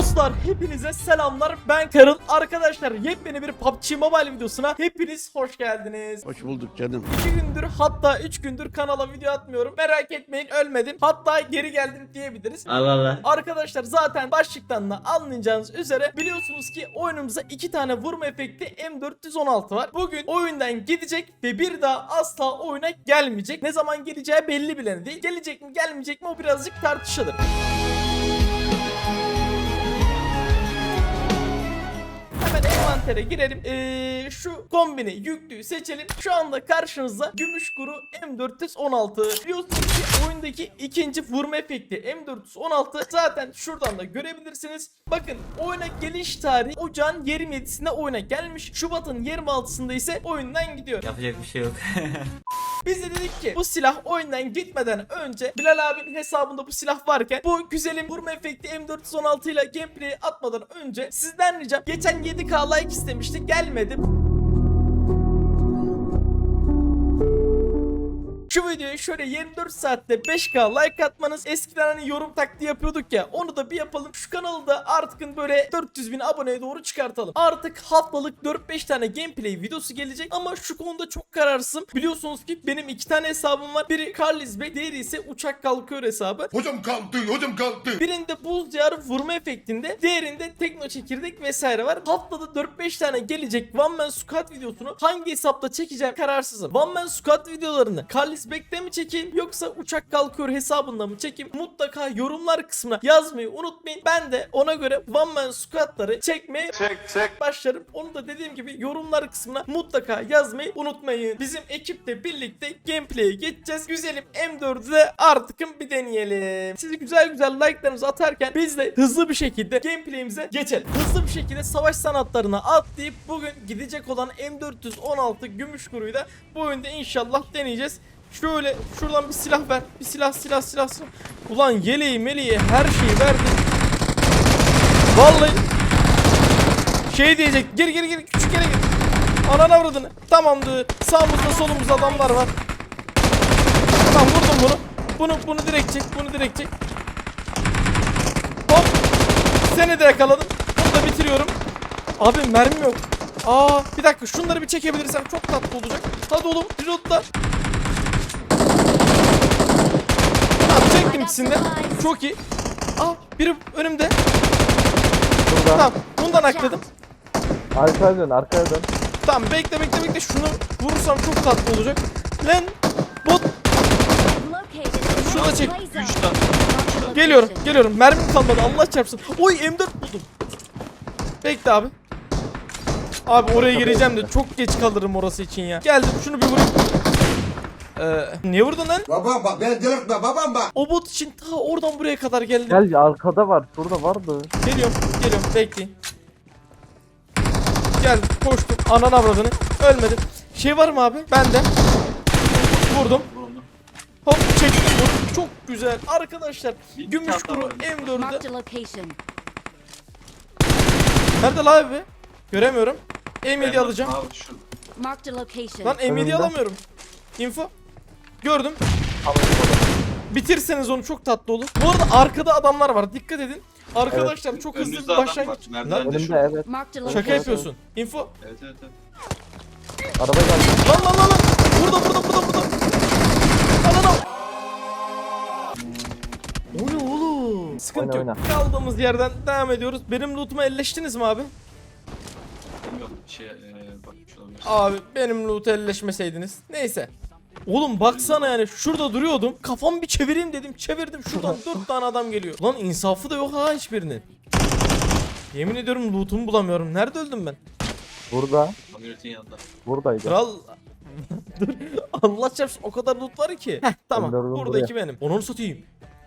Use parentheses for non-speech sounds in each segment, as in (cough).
Dostlar hepinize selamlar ben Karıl Arkadaşlar yepyeni bir PUBG Mobile videosuna hepiniz hoş geldiniz Hoş bulduk canım. 2 gündür hatta 3 gündür kanala video atmıyorum Merak etmeyin ölmedim hatta geri geldim diyebiliriz Allah Allah. Arkadaşlar zaten başlıktan da anlayacağınız üzere biliyorsunuz ki oyunumuzda iki tane vurma efekti M416 var. Bugün oyundan gidecek ve bir daha asla oyuna gelmeyecek. Ne zaman geleceği belli bile değil. Gelecek mi gelmeyecek mi o birazcık tartışılır. Envantere girelim. Ee, şu kombini yüklüyü seçelim. Şu anda karşınızda gümüş kuru M416. Biliyorsunuz ki oyundaki ikinci vurma efekti M416. Zaten şuradan da görebilirsiniz. Bakın oyuna geliş tarihi ocağın 27'sinde oyuna gelmiş. Şubat'ın 26'sında ise oyundan gidiyor. Yapacak bir şey yok. (laughs) Biz de dedik ki bu silah oyundan gitmeden önce Bilal abinin hesabında bu silah varken bu güzelim vurma efekti M416 ile gameplay atmadan önce sizden ricam geçen 7k like istemişti gelmedi. Şu videoya şöyle 24 saatte 5k like atmanız eskiden hani yorum taktiği yapıyorduk ya onu da bir yapalım. Şu kanalı da artık böyle 400 bin aboneye doğru çıkartalım. Artık haftalık 4-5 tane gameplay videosu gelecek ama şu konuda çok kararsızım. Biliyorsunuz ki benim iki tane hesabım var. Biri Carlis Bey diğeri ise uçak kalkıyor hesabı. Hocam kalktı, hocam kalktı. Birinde buz diyarı vurma efektinde, diğerinde tekno çekirdek vesaire var. Haftada 4-5 tane gelecek One Man Squad videosunu hangi hesapta çekeceğim kararsızım. One Man Squad videolarını Carlis Back'te mi çekeyim yoksa uçak kalkıyor hesabında mı çekeyim? Mutlaka yorumlar kısmına yazmayı unutmayın. Ben de ona göre One Man Squad'ları çekmeye başlarım. Onu da dediğim gibi yorumlar kısmına mutlaka yazmayı unutmayın. Bizim ekiple birlikte gameplay'e geçeceğiz. Güzelim M4'ü de artıkın bir deneyelim. Siz güzel güzel like'larınızı atarken biz de hızlı bir şekilde gameplay'imize geçelim. Hızlı bir şekilde savaş sanatlarına atlayıp bugün gidecek olan M416 gümüş kuruyu da bu oyunda inşallah deneyeceğiz. Şöyle şuradan bir silah ver. Bir silah silah silah silah. Ulan yeleği meleği her şeyi verdim. Vallahi şey diyecek. Gir gir gir küçük yere gir. Ananı avradını. Tamamdır. Sağımızda solumuzda adamlar var. Tamam vurdum bunu. Bunu bunu direkt çek. Bunu direkt çek. Hop. Seni de yakaladım. Bunu da bitiriyorum. Abi mermi yok. Aa bir dakika şunları bir çekebilirsem çok tatlı olacak. Hadi oğlum reloadla. Tamam çektim ikisini de. Çok iyi. Aa biri önümde. Burada. Tamam bundan akladım. Arkaya dön, arkaya dön. Tamam bekle bekle bekle şunu vurursam çok tatlı olacak. Lan bot Şurada çek. geliyorum geliyorum mermim kalmadı Allah çarpsın. Oy M4 buldum. Bekle abi. Abi oraya gireceğim de çok geç kalırım orası için ya. Geldim şunu bir vurayım. Ee, niye vurdun lan? Babam bak, beni delirtme babam bak. O bot için ta oradan buraya kadar geldim. Gel arkada var, şurada vardı. Geliyorum, geliyorum. Bekleyin. Geldim, koştum. Anan avradını. Ölmedim. Şey var mı abi? Bende. Vurdum. Hop çektim vurdum. Çok güzel. Arkadaşlar gümüş kuru M4'ü. Marked a location. Nerede la abi? Göremiyorum. M7 alacağım. Lan M7 Önümde. alamıyorum. Info. Gördüm. Bitirseniz onu çok tatlı olur. Bu arada arkada adamlar var. Dikkat edin. Arkadaşlar çok hızlı Önünüzde bir adam başlangıç. Lan, Önümde evet. Marked a şaka location. yapıyorsun. Info. Evet evet evet. Araba geldi. Lan lan lan lan. Burada burada burada burada. Lan lan lan. O ne oğlum? Sıkıntı Oyna, yok. Kaldığımız yerden devam ediyoruz. Benim loot'uma elleştiniz mi abi? Bilmiyorum şey e, bakmış olabilir. Abi benim loot'a elleşmeseydiniz. Neyse. Oğlum baksana yani şurada duruyordum. Kafamı bir çevireyim dedim. Çevirdim şuradan (laughs) dört tane adam geliyor. Lan insafı da yok ha hiçbirinin. Yemin ediyorum loot'umu bulamıyorum. Nerede öldüm ben? Burada, Kamyonetin yanında. buradaydı. Kral (laughs) Dur. Allah çarpsın o kadar loot var ki. Heh tamam. Gönderdim Buradaki benim. Onu satayım.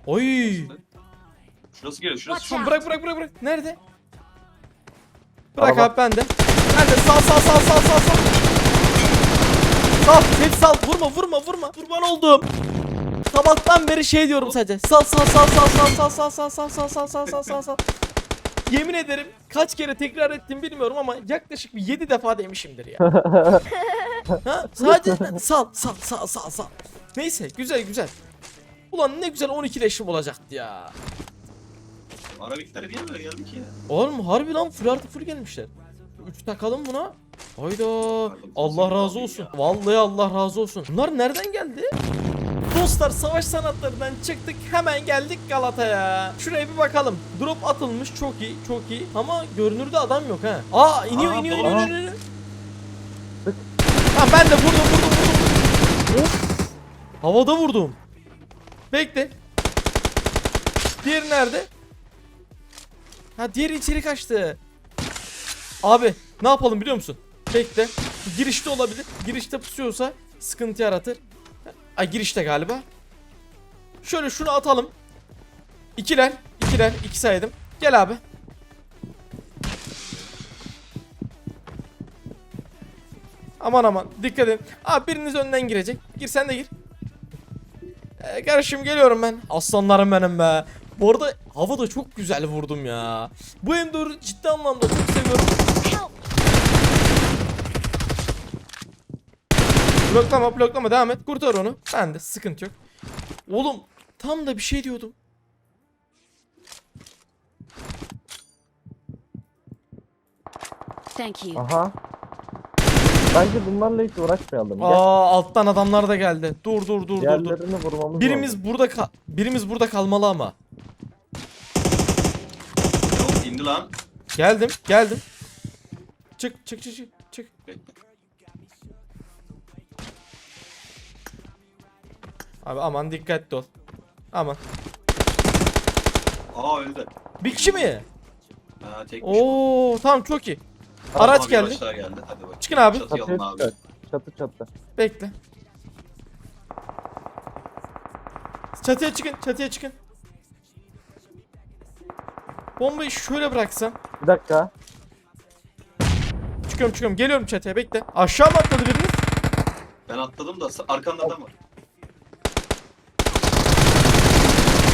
Oy. Şurası geliyor şurası. Tamam bırak bırak bırak bırak. Nerede? Bırak Araba. abi bende. Bende sal sal sal sal sal sal. Sal hep sal vurma vurma vurma. Kurban oldum. Sabahtan beri şey diyorum sadece. Sal sal sal sal sal sal sal sal sal sal sal sal sal sal. Yemin ederim kaç kere tekrar ettim bilmiyorum ama yaklaşık bir 7 defa demişimdir ya. ha, sadece sal sal sal sal sal. Neyse güzel güzel. Ulan ne güzel 12 leşim olacaktı ya. Arabikler niye böyle geldi ki ya? Oğlum harbi lan full artı full gelmişler. Üç takalım buna. Hayda. Allah razı olsun. Vallahi Allah razı olsun. Bunlar nereden geldi? Dostlar savaş sanatlarından çıktık hemen geldik Galata'ya. Şuraya bir bakalım. Drop atılmış çok iyi çok iyi. Ama görünürde adam yok ha. Aa iniyor Aa, iniyor iniyor iniyor. Sık. Ha ben de vurdum vurdum vurdum. Of. Havada vurdum. Bekle. Diğeri nerede? Ha diğeri içeri kaçtı. Abi ne yapalım biliyor musun? Bekle. Girişte olabilir. Girişte pusuyorsa sıkıntı yaratır. Ay girişte galiba. Şöyle şunu atalım. İkiler. ikiler. iki saydım. Gel abi. Aman aman dikkat edin. Abi biriniz önden girecek. Gir sen de gir. Ee, kardeşim geliyorum ben. Aslanlarım benim be. Bu arada havada çok güzel vurdum ya. Bu M4'ü ciddi anlamda çok seviyorum. Bloklama bloklama devam et. Kurtar onu. Ben de sıkıntı yok. Oğlum tam da bir şey diyordum. Thank you. Aha. Bence bunlarla hiç uğraşmayalım. Gel. Aa alttan adamlar da geldi. Dur dur dur dur dur. Diğerlerini vurmamız Birimiz lazım. burada ka- birimiz burada kalmalı ama. Yok indi lan. Geldim, geldim. Çık çık çık çık çık. Bekle. Abi aman dikkatli ol. Aman. Aa öldü. Bir kişi mi? Ha tekmiş. Oo tamam çok iyi. Aa, Araç bir geldi. Araçlar geldi. Hadi bak. Çıkın abi. Çatıya Çatıya alın abi. Çatı çatı. Bekle. Çatıya çıkın, çatıya çıkın. Bombayı şöyle bıraksam. Bir dakika. Çıkıyorum çıkıyorum. Geliyorum çatıya bekle. Aşağı mı atladı biriniz? Ben atladım da sa- arkanda adam var.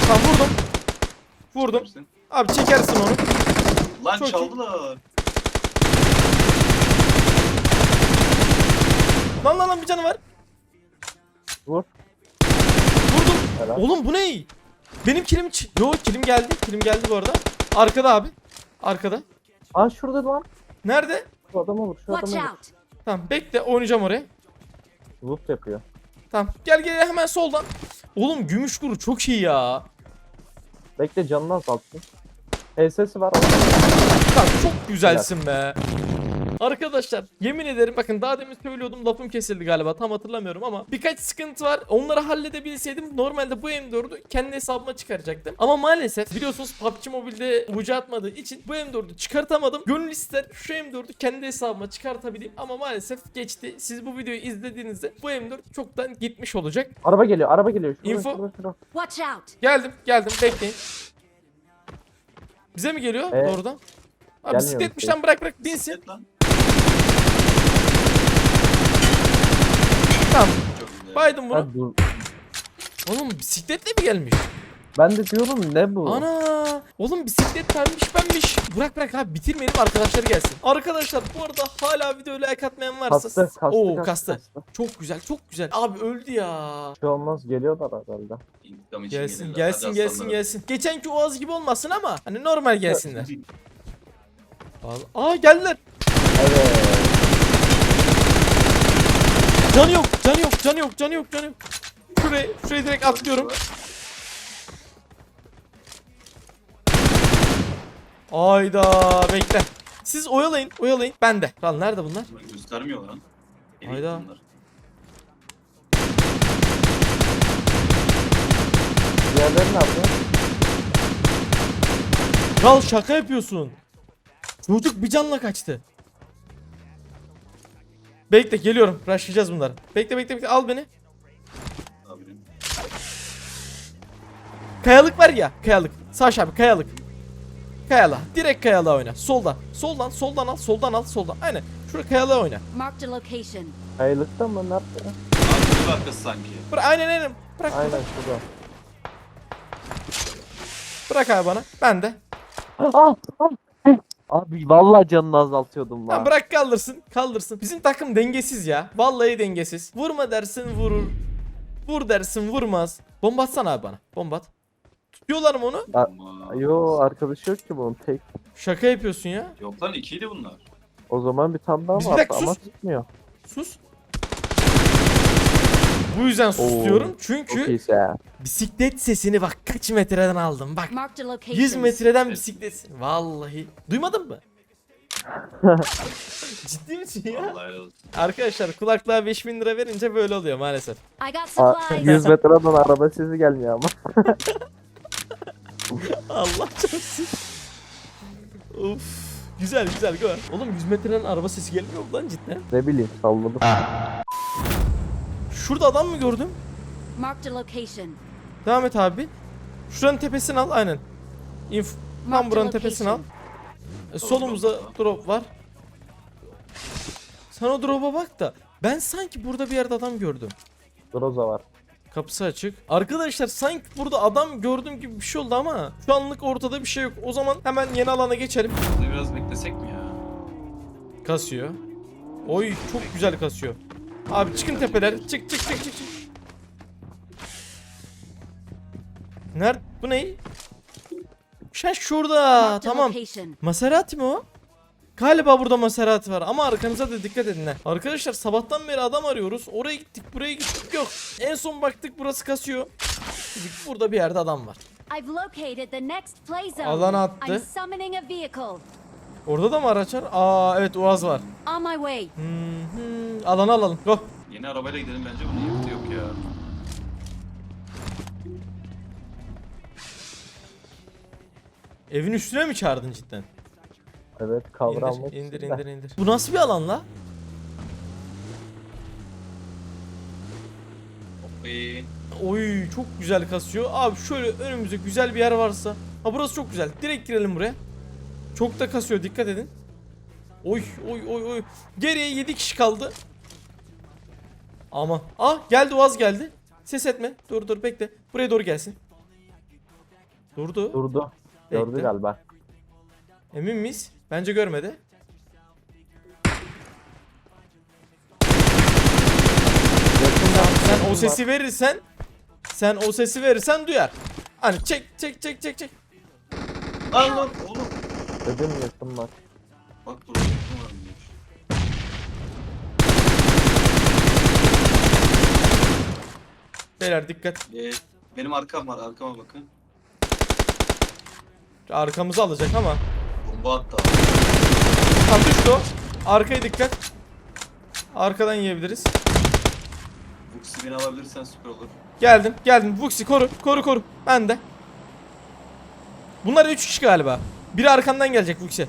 Tamam vurdum. Vurdum. Abi çekersin onu. Lan Çok iyi. çaldılar. Lan lan lan bir canı var. Vur. Vurdum. Helal. Oğlum bu ne? Benim kilim Yo kilim geldi. Kilim geldi bu arada. Arkada abi. Arkada. Aa şurada lan. Nerede? Şu adama vur. Şu adama vur. Tamam bekle oynayacağım oraya. Loot yapıyor. Tamam gel gel hemen soldan. Oğlum gümüş kuru çok iyi ya. Bekle canını azaltsın. HS'si var. Tamam çok güzelsin be. Arkadaşlar yemin ederim bakın daha demin söylüyordum lafım kesildi galiba tam hatırlamıyorum ama birkaç sıkıntı var onları halledebilseydim normalde bu M4'ü kendi hesabıma çıkaracaktım ama maalesef biliyorsunuz PUBG Mobile'de ucu atmadığı için bu M4'ü çıkartamadım gönül ister şu M4'ü kendi hesabıma çıkartabileyim ama maalesef geçti siz bu videoyu izlediğinizde bu M4 çoktan gitmiş olacak Araba geliyor. Araba geliyor. Şurada, Info. Şurada, şurada. Watch out! geldim geldim bekleyin bize mi geliyor Evet. doğrudan Abi bisikletmiş lan bırak bırak binsin Bisiklet lan. Tamam baydım bunu Ha, dur. Oğlum bisikletle mi gelmiş? Ben de diyorum ne bu? Ana! Oğlum bisiklet pembiş pembiş. Bırak bırak abi bitirmeyelim arkadaşlar gelsin. Arkadaşlar bu arada hala videoya like atmayan varsa. Kastı, kastı, Oo kastı, kastı. kastı. Çok güzel çok güzel. Abi öldü ya. Bir şey olmaz geliyorlar herhalde. İntikam için Gelsin gelirler. gelsin Hadi gelsin aslanlarım. gelsin. Geçenki Oğaz gibi olmasın ama hani normal gelsinler. Vallahi- Aa geldiler. Evet. Canı yok canı yok canı yok canı yok canı yok. Şuraya, şuraya direkt atlıyorum. Ayda bekle. Siz oyalayın oyalayın. Ben de. Lan nerede bunlar? Göstermiyor lan. Elit Hayda. bunlar. Diğerleri nerede? Kral şaka yapıyorsun. Çocuk bir canla kaçtı. Bekle geliyorum. Rushlayacağız bunları. Bekle bekle bekle al beni. Kayalık var ya kayalık. Saş abi kayalık. Kayala. Direkt kayalığa oyna. Soldan. Soldan soldan al soldan al soldan. Aynen. Şuraya kayalığa oyna. Marked a location. Kayılıkta mı? Nerede? Abi bir arkası sanki. Bırak aynen aynen. Bırak Aynen bırak. şurada. Bırak abi bana. Ben de. Ah, ah. Abi vallahi canını azaltıyordum Lan lan. bırak kaldırsın. Kaldırsın. Bizim takım dengesiz ya. Vallahi dengesiz. Vurma dersin vurur. Vur dersin vurmaz. Bomba atsana abi bana. Bomba at. Diyorlar mı onu? Yo arkadaşı yok ki bunun tek. Şaka yapıyorsun ya. Yok lan ikiydi bunlar. O zaman bir tane daha Bir var dakika, ama sus. tutmuyor. Sus. Bu yüzden sus Oo, diyorum. Çünkü bisiklet sesini bak kaç metreden aldım. Bak Marked a 100 location. metreden bisiklet sesi. Vallahi. Duymadın mı? (laughs) Ciddi misin ya? Arkadaşlar kulaklığa 5000 lira verince böyle oluyor maalesef. I got Aa, supplies. 100 metreden araba sesi gelmiyor ama. (laughs) Allah çarpsın. Uf. Güzel güzel go. Oğlum 100 metreden araba sesi gelmiyor mu lan cidden? ne bileyim salladım. Şurada adam mı gördüm? Marked a location. Devam et abi. Şuranın tepesini al aynen. Inf tam buranın tepesini al. E, solumuzda drop var. Sen o drop'a bak da ben sanki burada bir yerde adam gördüm. Groza var. Kapısı açık. Arkadaşlar sanki burada adam gördüm gibi bir şey oldu ama şu anlık ortada bir şey yok. O zaman hemen yeni alana geçelim. Burada biraz beklesek mi ya? Kasıyor. Oy çok güzel kasıyor. Abi çıkın tepeler. Çık çık çık çık çık. Nerede? Bu ne? Şen şurada. Tamam. Maserati mi o? Galiba burada Maserati var ama arkanıza da dikkat edin. ha. Arkadaşlar sabahtan beri adam arıyoruz. Oraya gittik buraya gittik yok. En son baktık burası kasıyor. Dedik burada bir yerde adam var. Alana attı. Orada da mı araç var? Aa evet Uaz var. On my way. Hı hı. Alanı alalım. Go. Yeni arabayla gidelim bence bunun yakıtı yok ya. Evin üstüne mi çağırdın cidden? Evet almak İndir, indir, indir, indir. Bu nasıl bir alan la? Oy çok güzel kasıyor. Abi şöyle önümüzde güzel bir yer varsa. Ha burası çok güzel. Direkt girelim buraya. Çok da kasıyor dikkat edin. Oy oy oy oy. Geriye 7 kişi kaldı. Ama. Ah geldi Uaz geldi. Ses etme. Dur dur bekle. Buraya doğru gelsin. Durdu. Durdu. Gördü Bekle. galiba. Emin miyiz? Bence görmedi. Sen o sesi verirsen sen o sesi verirsen duyar. Hani çek çek çek çek çek. Oğlum. Dedim yakın var. Bak burada yakın var mıymış? Beyler dikkat. Ee, benim arkam var arkama bakın. Arkamızı alacak ama. Bomba attı abi. Tam düştü o. Arkaya dikkat. Arkadan yiyebiliriz. Vuxi beni alabilirsen süper olur. Geldim geldim. Vuxi koru koru koru. Ben de. Bunlar 3 kişi galiba. Biri arkandan gelecek Vuxi.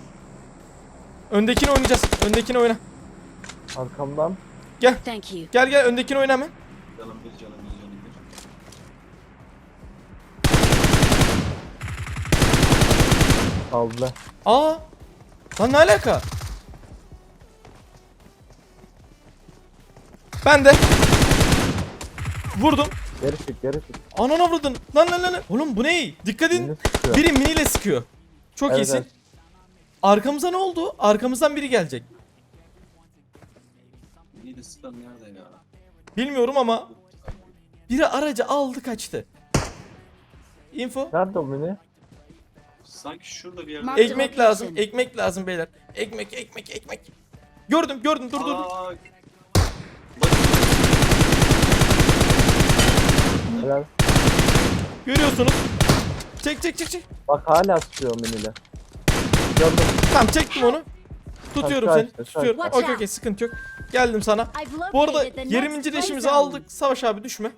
Öndekini oynayacağız. Öndekini oyna. Arkamdan. Thank you. Gel gel öndekini oyna hemen. Canım bir canım bir canım bir. aldı. Aa. Lan ne alaka? Ben de. Vurdum. Geri çık geri çık. Anana vurdun. Lan lan lan. lan. Oğlum bu ne? Dikkat edin. Biri miniyle sıkıyor. Çok Evet, iyisin. evet. Arkamıza ne oldu? Arkamızdan biri gelecek. İyi de sıkan nerede ya? Bilmiyorum ama biri aracı aldı kaçtı. Info. Nerede o mini? Sanki şurada bir yerde. Ekmek lazım. Ekmek lazım beyler. Ekmek ekmek ekmek. Gördüm gördüm dur dur. dur. Aa, Helal. Görüyorsunuz. Çek çek çek çek. Bak hala sıkıyor miniyle. Gördüm. Tamam çektim onu. Tutuyorum Kaç, seni. kaç, Tutuyorum. kaç. Okey okey sıkıntı yok. Geldim sana. Bu arada the next 20. play leşimizi aldık. Savaş abi düşme.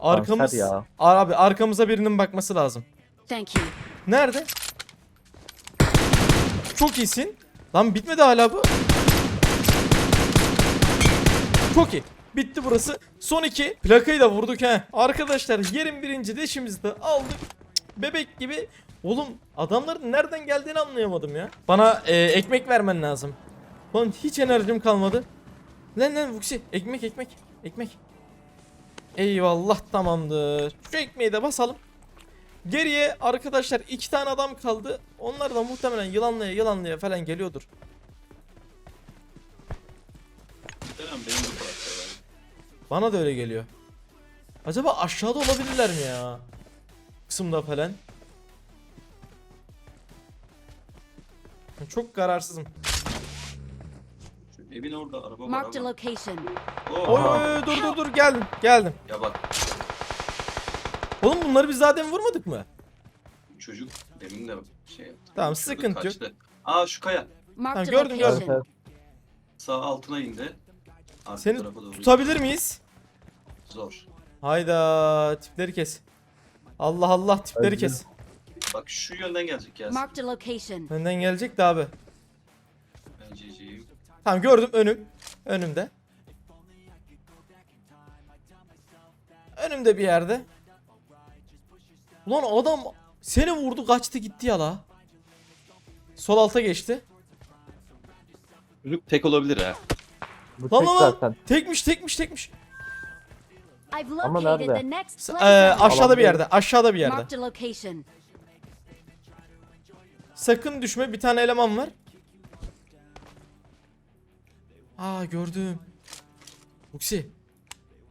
Arkamız Kanser ya. abi arkamıza birinin bakması lazım. Thank you. Nerede? Çok iyisin. Lan bitmedi hala bu. Çok iyi. Bitti burası. Son iki. Plakayı da vurduk he. Arkadaşlar yerin birinci deşimizi de aldık. Bebek gibi. Oğlum adamların nereden geldiğini anlayamadım ya. Bana e, ekmek vermen lazım. Oğlum hiç enerjim kalmadı. Lan lan Vuksi ekmek ekmek. Ekmek. Eyvallah tamamdır. Şu ekmeği de basalım. Geriye arkadaşlar iki tane adam kaldı. Onlar da muhtemelen yılanlaya yılanlaya falan geliyordur. Muhtemelen benim bu var. Bana da öyle geliyor. Acaba aşağıda olabilirler mi ya? Kısımda falan. Çok kararsızım. Şu evin orada araba var Marked a ama. location. Oh, Oy oy oy, dur dur dur geldim geldim. Ya bak Oğlum bunları biz zaten vurmadık mı? çocuk demin de şey yaptı. Tamam, sıkıntı yok. kaçtı. Aa şu kaya. Marked a gördüm, gördüm. Location. Sağ altına indi. Arka Seni tarafa doğru. tutabilir miyiz? Zor. Hayda tipleri kes. Allah Allah tipleri Öldüm. kes. Bak şu yönden gelecek gelsin. Marked a location. Önden gelecek de abi. Ben. Tamam gördüm önüm. Önümde. Önümde bir yerde. Ulan adam seni vurdu kaçtı gitti ya la. Sol alta geçti. Çocuk tek olabilir ha. Bu Lan tek lan lan. zaten. Tekmiş tekmiş tekmiş. I've Ama located nerede? the next zone. aşağıda bir yerde. Aşağıda bir yerde. Marked a location. Sakın düşme bir tane eleman var. Aa gördüm. Uksi.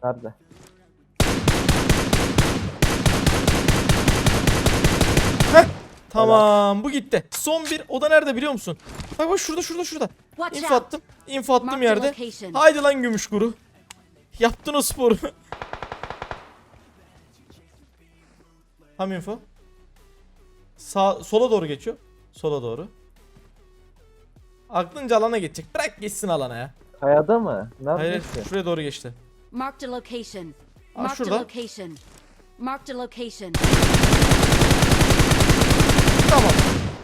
Nerede? Tamam bu gitti. Son bir oda nerede biliyor musun? Bak bak şurada şurada şurada. İnfo attım. İnfo attım yerde. Haydi lan gümüş kuru. Yaptın o sporu. (laughs) Tam info. Sağ, sola doğru geçiyor. Sola doğru. Aklınca alana geçecek. Bırak geçsin alana ya. Kayada mı? Nerede Hayır ki? şuraya doğru geçti. Marked a location. Aa, Marked a şurada. location. Marked a location. Tamam.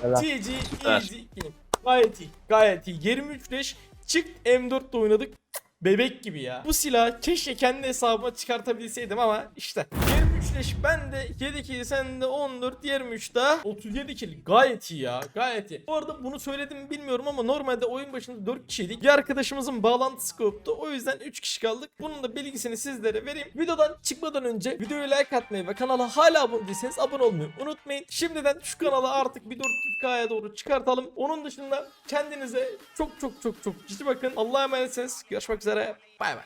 Helal. GG easy game. Gayet iyi. Gayet iyi. 23 leş çık M4'te oynadık. Bebek gibi ya. Bu silah keşke kendi hesabıma çıkartabilseydim ama işte. 23 leş ben de 7 kill sen de 14 23 daha 37 kill. Gayet iyi ya. Gayet iyi. Bu arada bunu söyledim mi bilmiyorum ama normalde oyun başında 4 kişiydik. Bir arkadaşımızın bağlantısı koptu. O yüzden 3 kişi kaldık. Bunun da bilgisini sizlere vereyim. Videodan çıkmadan önce videoyu like atmayı ve kanala hala abone değilseniz abone olmayı unutmayın. Şimdiden şu kanala artık bir 400k'ya doğru çıkartalım. Onun dışında kendinize çok çok çok çok ciddi bakın. Allah'a emanetsiniz. Görüşmek üzere. Bay bay.